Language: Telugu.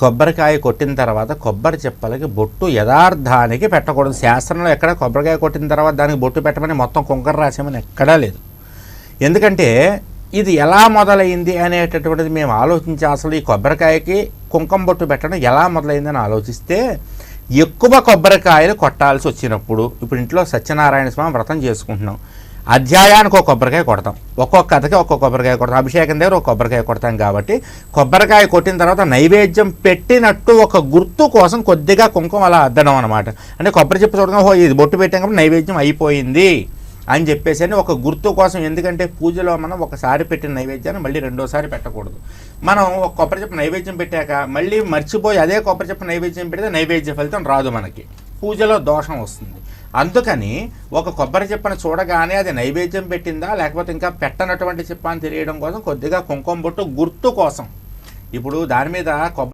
కొబ్బరికాయ కొట్టిన తర్వాత కొబ్బరి చెప్పలకి బొట్టు యథార్థానికి పెట్టకూడదు. శాస్త్రంలో ఎక్కడ కొబ్బరికాయ కొట్టిన తర్వాత దానికి బొట్టు పెట్టమని మొత్తం కుంకర రాసేమని ఎక్కడా లేదు. ఎందుకంటే ఇది ఎలా మొదలైంది అనేటటువంటిది మేము ఆలోచించి అసలు ఈ కొబ్బరికాయకి కుంకం బొట్టు పెట్టడం ఎలా మొదలైందని ఆలోచిస్తే ఎక్కువ కొబ్బరికాయలు కొట్టాల్సి వచ్చినప్పుడు ఇప్పుడు ఇంట్లో సత్యనారాయణ స్వామి వ్రతం చేసుకుంటున్నాం. అధ్యాయానికి ఒక కొబ్బరికాయ కొడతాం. ఒక్కొక్క కథకి ఒక్కొక్క కొబ్బరికాయ కొడతాం. అభిషేకం దగ్గర ఒక కొబ్బరికాయ కొడతాం కాబట్టి కొబ్బరికాయ కొట్టిన తర్వాత నైవేద్యం పెట్టినట్టు ఒక గుర్తు కోసం కొద్దిగా కుంకుమ అలా అద్దడం అనమాట అంటే కొబ్బరి చెప్పు చూడగా ఓ ఇది బొట్టు పెట్టాం కాబట్టి నైవేద్యం అయిపోయింది అని చెప్పేసి అని ఒక గుర్తు కోసం ఎందుకంటే పూజలో మనం ఒకసారి పెట్టిన నైవేద్యాన్ని మళ్ళీ రెండోసారి పెట్టకూడదు. మనం ఒక కొబ్బరి చెప్పు నైవేద్యం పెట్టాక మళ్ళీ మర్చిపోయి అదే కొబ్బరి చెప్పు నైవేద్యం పెడితే నైవేద్య ఫలితం రాదు మనకి. పూజలో దోషం వస్తుంది. అందుకని ఒక కొబ్బరి చెప్పను చూడగానే అది నైవేద్యం పెట్టిందా లేకపోతే ఇంకా పెట్టనటువంటి చెప్పని తెలియడం కోసం కొద్దిగా కుంకుమ బొట్టు గుర్తు కోసం. ఇప్పుడు దాని మీద కొబ్బరి